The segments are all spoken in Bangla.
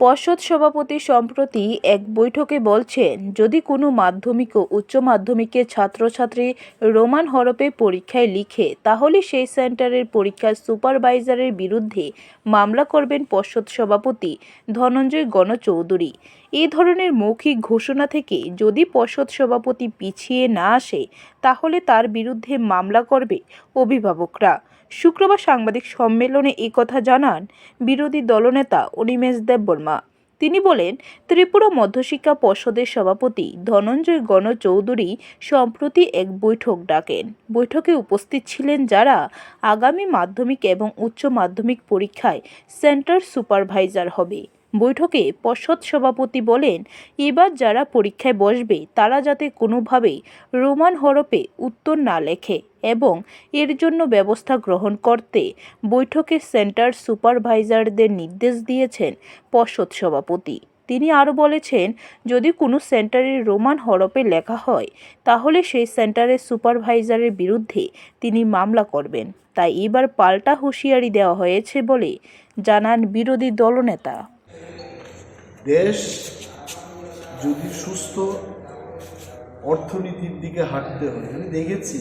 পর্ষদ সভাপতি সম্প্রতি এক বৈঠকে বলছেন, যদি কোনো মাধ্যমিক ও উচ্চ মাধ্যমিকের ছাত্রছাত্রী রোমান হরপে পরীক্ষায় লিখে, তাহলে সেই সেন্টারের পরীক্ষার সুপারভাইজারের বিরুদ্ধে মামলা করবেন পর্ষদ সভাপতি ধনঞ্জয় গণচৌধুরী। এ ধরনের মৌখিক ঘোষণা থেকে যদি পর্ষদ সভাপতি পিছিয়ে না আসে, তাহলে তার বিরুদ্ধে মামলা করবে অভিভাবকরা। শুক্রবার সাংবাদিক সম্মেলনে কথা জানান বিরোধী দলনেতা অনিমেষ দেববর্মা। তিনি বলেন, ত্রিপুরা মধ্যশিক্ষা পর্ষদের সভাপতি ধনঞ্জয় গণ চৌধুরী সম্প্রতি এক বৈঠক ডাকেন। বৈঠকে উপস্থিত ছিলেন যারা আগামী মাধ্যমিক এবং উচ্চ মাধ্যমিক পরীক্ষায় সেন্টার সুপারভাইজার হবে। বৈঠকে পর্ষদ সভাপতি বলেন, এবার যারা পরীক্ষায় বসবে, তারা যাতে কোনোভাবেই রোমান হরপে উত্তর না লেখে এবং এর জন্য ব্যবস্থা গ্রহণ করতে বৈঠকে সেন্টার সুপারভাইজারদের নির্দেশ দিয়েছেন পর্ষদ সভাপতি। তিনি আরও বলেছেন, যদি কোনো সেন্টারে রোমান হরপে লেখা হয়, তাহলে সেই সেন্টারের সুপারভাইজারের বিরুদ্ধে তিনি মামলা করবেন। তাই এবার পাল্টা হুঁশিয়ারি দেওয়া হয়েছে বলে জানান বিরোধী দলনেতা। দেশ যদি সুস্থ অর্থনীতির দিকে হাঁটতে হয়, আমি দেখেছি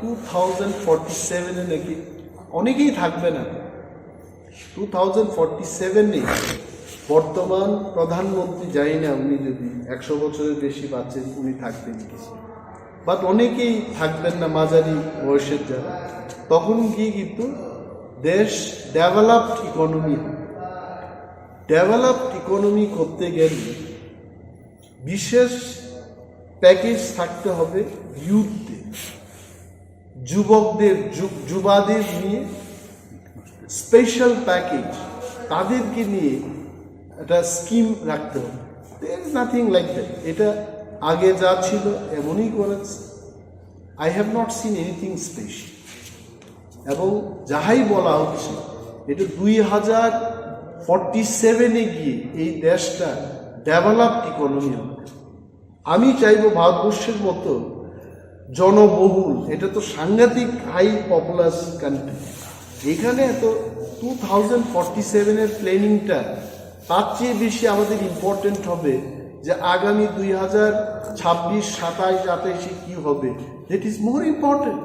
টু থাউজেন্ড ফর্টি সেভেনে নাকি অনেকেই থাকবে না। টু থাউজেন্ড ফর্টি সেভেনে বর্তমান প্রধানমন্ত্রী জানি না উনি যদি একশো বছরের বেশি বাচ্চেন উনি থাকবেন কি? বাট অনেকেই থাকবেন না মাঝারি বয়সের যারা। তখন গিয়ে কিন্তু দেশ ডেভেলপড ইকোনমি হবে ডেভেলপড ইকোনমি করতে গেলে বিশেষ প্যাকেজ থাকতে হবে ইউথদের, যুবকদের যুবাদের নিয়ে স্পেশাল প্যাকেজ তাদেরকে নিয়ে একটা স্কিম রাখতে হবে। There is nothing like that এটা আগে যা ছিল এমনই করেছে। I have not seen anything special এবং যাহাই বলা হচ্ছে, এটা দুই হাজার ফর্টি সেভেনে গিয়ে এই দেশটা ডেভেলপ ইকোনমি হবে। আমি চাইব ভারতবর্ষের মতো জনবহুল, এটা তো সাংঘাতিক হাই পপুলাস কান্ট্রি এখানে তো টু থাউজেন্ড ফর্টি সেভেনের প্ল্যানিংটা তার চেয়ে বেশি আমাদের ইম্পর্টেন্ট হবে যে আগামী দুই হাজার ছাব্বিশ, সাতাইশ আঠাইশে কী হবে। That is more important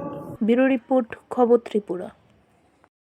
bureau report খবর ত্রিপুরা।